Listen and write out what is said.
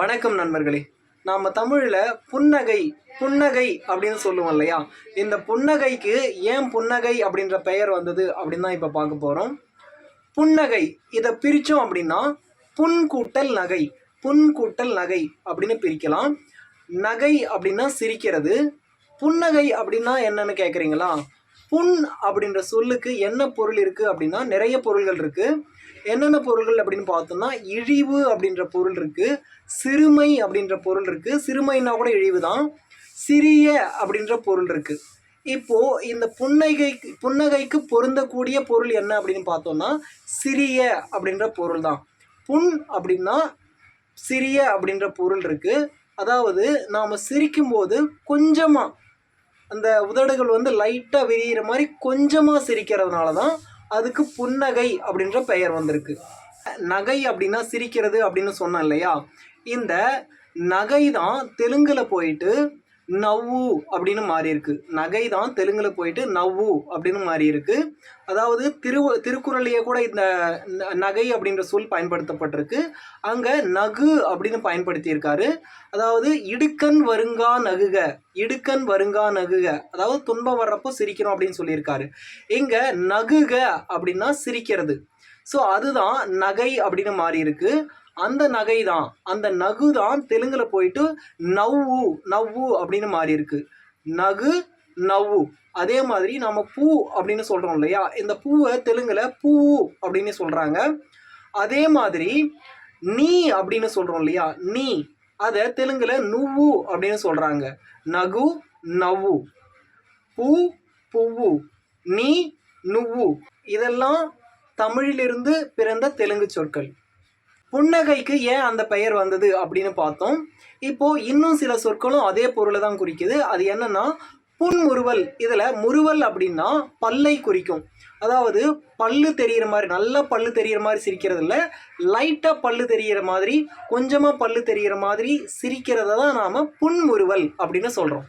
வணக்கம் நண்பர்களே. நாம் தமிழில் புன்னகை புன்னகை அப்படின்னு சொல்லுவோம் இல்லையா? இந்த புன்னகைக்கு ஏன் புன்னகை அப்படின்ற பெயர் வந்தது அப்படின்னு தான் இப்போ பார்க்க போகிறோம் புன்னகை இதை பிரித்தோம் அப்படின்னா புன் கூட்டல் நகை புன் கூட்டல் நகை அப்படின்னு பிரிக்கலாம். நகை அப்படின்னா சிரிக்கிறது. புன்னகை அப்படின்னா என்னன்னு கேட்குறீங்களா புன் அப்படின்ற சொல்லுக்கு என்ன பொருள் இருக்குது அப்படின்னா நிறைய பொருள்கள் இருக்குது என்னென்ன பொருள்கள் அப்படின்னு பார்த்தோம்னா இழிவு அப்படின்ற பொருள் இருக்குது சிறுமை அப்படின்ற பொருள் இருக்குது சிறுமைன்னா கூட இழிவு தான் சிறிய அப்படின்ற பொருள் இருக்குது இப்போது இந்த புன்னகைக்கு புன்னகைக்கு பொருந்தக்கூடிய பொருள் என்ன அப்படின்னு பார்த்தோம்னா சிறிய அப்படின்ற பொருள் தான் புண் அப்படின்னா சிறிய அப்படின்ற பொருள் இருக்குது அதாவது நாம் சிரிக்கும்போது கொஞ்சமாக அந்த உதடுகள் வந்து லைட்டாக விரிகிற மாதிரி கொஞ்சமாக சிரிக்கிறதுனால தான் அதுக்கு புன்னகை அப்படின்ற பெயர் வந்திருக்கு. நகை அப்படின்னா சிரிக்கிறது அப்படின்னு சொன்னேன் இல்லையா? இந்த நகை தான் தெலுங்கில் போயிட்டு நவ்வு அப்படின்னு மாறி இருக்கு நகை தான் தெலுங்கில் போயிட்டு நவ்வு அப்படின்னு மாறி இருக்கு அதாவது திரு திருக்குறளையே கூட இந்த ந- நகை அப்படின்ற சொல் பயன்படுத்தப்பட்டிருக்கு. அங்கே நகு அப்படின்னு பயன்படுத்தியிருக்காரு. அதாவது இடுக்கன் வருங்கா நகுக இடுக்கன் வருங்கா நகுக. அதாவது துன்பம் வர்றப்போ சிரிக்கணும் அப்படின்னு சொல்லியிருக்காரு. இங்கே நகுக அப்படின்னா சிரிக்கிறது. ஸோ அதுதான் நகை அப்படின்னு மாறி இருக்கு அந்த நகை தான் அந்த நகு தான் தெலுங்கில் போயிட்டு நவ்வு நவ்வு அப்படின்னு மாறி இருக்கு. நகு நவ்வு. அதே மாதிரி நம்ம பூ அப்படின்னு சொல்கிறோம் இல்லையா? இந்த பூவை தெலுங்கில் பூ அப்படின்னு சொல்கிறாங்க அதே மாதிரி நீ அப்படின்னு சொல்கிறோம் இல்லையா? நீ. அதை தெலுங்கில் நுவ்வு அப்படின்னு சொல்கிறாங்க நகு நவ்வு. பூ புவ்வு. நீ நுவ்வு. இதெல்லாம் தமிழிலிருந்து பிறந்த தெலுங்கு சொற்கள். புன்னகைக்கு ஏன் அந்த பெயர் வந்தது அப்படின்னு பார்த்தோம். இப்போ இன்னும் சில சொற்களும் அதே பொருளை தான் குறிக்குது. அது என்னன்னா புன்முறுவல். இதில் முறுவல் அப்படின்னா பல்லை குறிக்கும். அதாவது பல்லு தெரியிற மாதிரி நல்லா பல்லு தெரியிற மாதிரி சிரிக்கிறது இல்லை. லைட்டாக பல்லு தெரியிற மாதிரி கொஞ்சமாக பல்லு தெரியிற மாதிரி சிரிக்கிறத தான் நாம் புன்முறுவல் அப்படின்னு சொல்கிறோம்